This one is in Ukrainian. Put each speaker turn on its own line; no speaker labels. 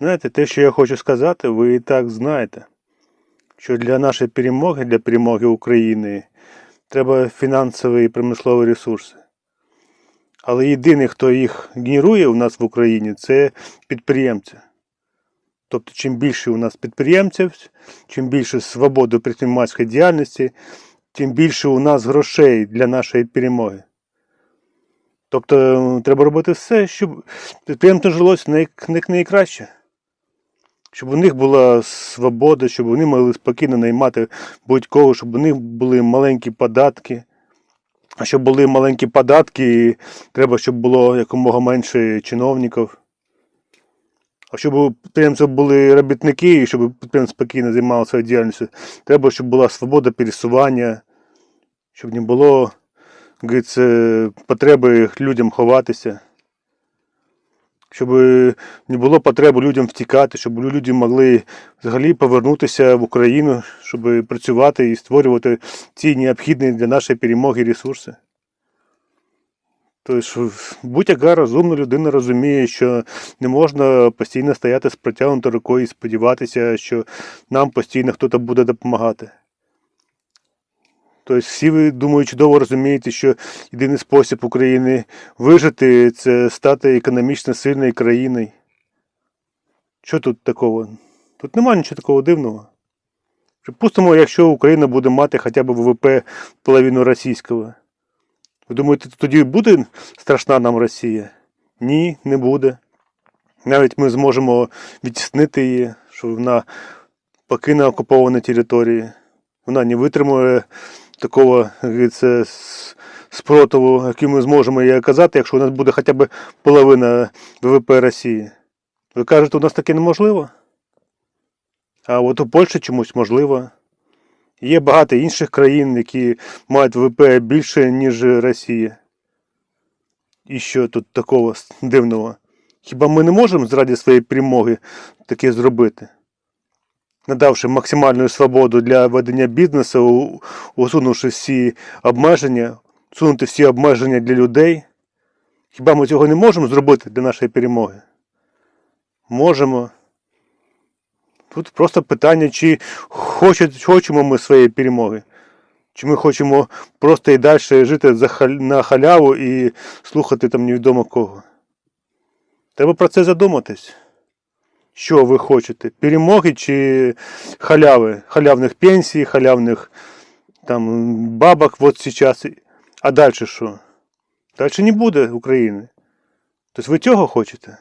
Знаєте, те, що я хочу сказати, ви і так знаєте, що для нашої перемоги, для перемоги України, треба фінансові і промислові ресурси. Але єдиний, хто їх генерує у нас в Україні, це підприємці. Тобто, чим більше у нас підприємців, чим більше свободи підприємницької діяльності, тим більше у нас грошей для нашої перемоги. Тобто треба робити все, щоб підприємцям жилось най, най, найкраще. Щоб у них була свобода, щоб вони могли спокійно наймати будь-кого, щоб у них були маленькі податки. А щоб були маленькі податки, треба, щоб було якомога менше чиновників. А щоб у підприємців були робітники, і щоб підприємці спокійно займалися своєю діяльністю, треба, щоб була свобода пересування, щоб не було потреби людям ховатися, щоб не було потреби людям втікати, щоб люди могли взагалі повернутися в Україну, щоб працювати і створювати ці необхідні для нашої перемоги ресурси. Тобто, будь-яка розумна людина розуміє, що не можна постійно стояти з протягнутою рукою і сподіватися, що нам постійно хтось буде допомагати. Тобто всі ви, думаю, чудово розумієте, що єдиний спосіб України вижити це стати економічно сильною країною. Що тут такого? Тут немає нічого такого дивного. Припустимо, якщо Україна буде мати хоча б ВВП половину російського. Ви думаєте, тоді буде страшна нам Росія? Ні, не буде. Навіть ми зможемо відтіснити її, що вона покине окуповані території. Вона не витримує такого як спротиву, який ми зможемо їй оказати, якщо у нас буде хоча б половина ВВП Росії. Ви кажете, у нас таке неможливо? А от у Польщі чомусь можливо. Є багато інших країн, які мають ВВП більше, ніж Росія. І що тут такого дивного? Хіба ми не можемо заради своєї перемоги таке зробити? Надавши максимальну свободу для ведення бізнесу, усунувши всі обмеження, усунути всі обмеження для людей. Хіба ми цього не можемо зробити для нашої перемоги? Можемо. Тут просто питання, чи хочемо ми своєї перемоги. Чи ми хочемо просто і далі жити на халяву і слухати там невідомо кого. Треба про це задуматись. Що ви хочете? Перемоги чи халяви? Халявних пенсій, халявних там бабок от сейчас. А далі що? Далі не буде України. Тобто ви цього хочете?